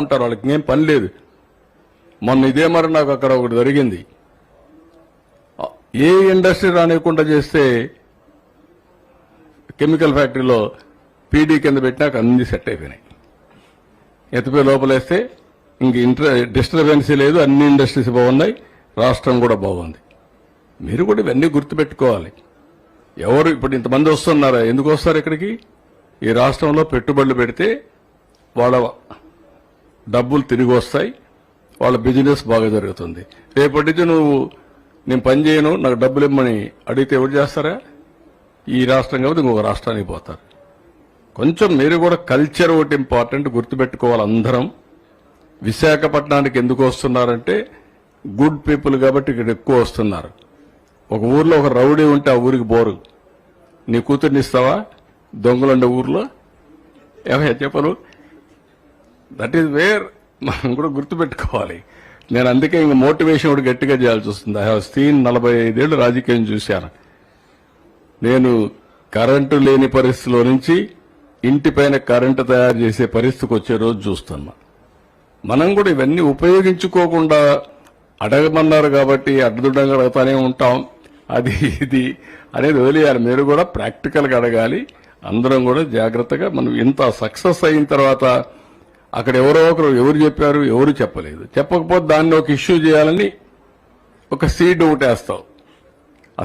ఉంటారు వాళ్ళకి ఏం పని లేదు. మొన్న ఇదే మరి నాకు అక్కడ ఒకటి జరిగింది. ఏ ఇండస్ట్రీ రానివ్వకుండా చేస్తే కెమికల్ ఫ్యాక్టరీలో పీడీ కింద పెట్టినాక అన్ని సెట్ అయిపోయినాయి. ఎత్తిపోయి లోపలేస్తే ఇంక ఇంటర్ డిస్టర్బెన్సీ లేదు అన్ని ఇండస్ట్రీస్ బాగున్నాయి రాష్ట్రం కూడా బాగుంది. మీరు కూడా ఇవన్నీ గుర్తుపెట్టుకోవాలి. ఎవరు ఇప్పుడు ఇంతమంది వస్తున్నారా? ఎందుకు వస్తారు ఇక్కడికి? ఈ రాష్ట్రంలో పెట్టుబడులు పెడితే వాళ్ళ డబ్బులు తిరిగి వస్తాయి వాళ్ళ బిజినెస్ బాగా జరుగుతుంది. రేపటి నుంచి నువ్వు నేను పని చేయను నాకు డబ్బులు ఇమ్మని అడిగితే ఎవరు చేస్తారా? ఈ రాష్ట్రం కాబట్టి ఇంకొక రాష్ట్రానికి పోతారు. కొంచెం మీరు కూడా కల్చర్ ఒకటి ఇంపార్టెంట్ గుర్తుపెట్టుకోవాలి అందరం. విశాఖపట్నానికి ఎందుకు వస్తున్నారంటే గుడ్ పీపుల్ కాబట్టి ఇక్కడ ఎక్కువ వస్తున్నారు. ఒక ఊర్లో ఒక రౌడీ ఉంటే ఆ ఊరికి బోరు. నీ కూతుర్ని ఇస్తావా? దొంగలుండే ఊర్లో? ఏమయ్యా చెప్పరు దట్ ఈస్ వేర్ మనం కూడా గుర్తుపెట్టుకోవాలి. నేను అందుకే ఇంక మోటివేషన్ కూడా గట్టిగా చేయాల్సి వస్తుంది. ఐ హావ్ సీన్ నలభై ఐదేళ్ళు రాజకీయం చూశాను. నేను కరెంటు లేని పరిస్థితిలో నుంచి ఇంటిపైన కరెంటు తయారు చేసే పరిస్థితికి వచ్చే రోజు చూస్తున్నా. మనం కూడా ఇవన్నీ ఉపయోగించుకోకుండా అడగమన్నారు కాబట్టి అడ్డదుడ్డంగా అడుగుతానే ఉంటాం. అది ఇది అనేది వదిలేయాలి. మీరు కూడా ప్రాక్టికల్గా అడగాలి. అందరం కూడా జాగ్రత్తగా మనం ఇంత సక్సెస్ అయిన తర్వాత అక్కడ ఎవరో ఒకరు ఎవరు చెప్పారు ఎవరు చెప్పలేదు. చెప్పకపోతే దాన్ని ఒక ఇష్యూ చేయాలని ఒక సీడ్ ఒకటి వేస్తావు.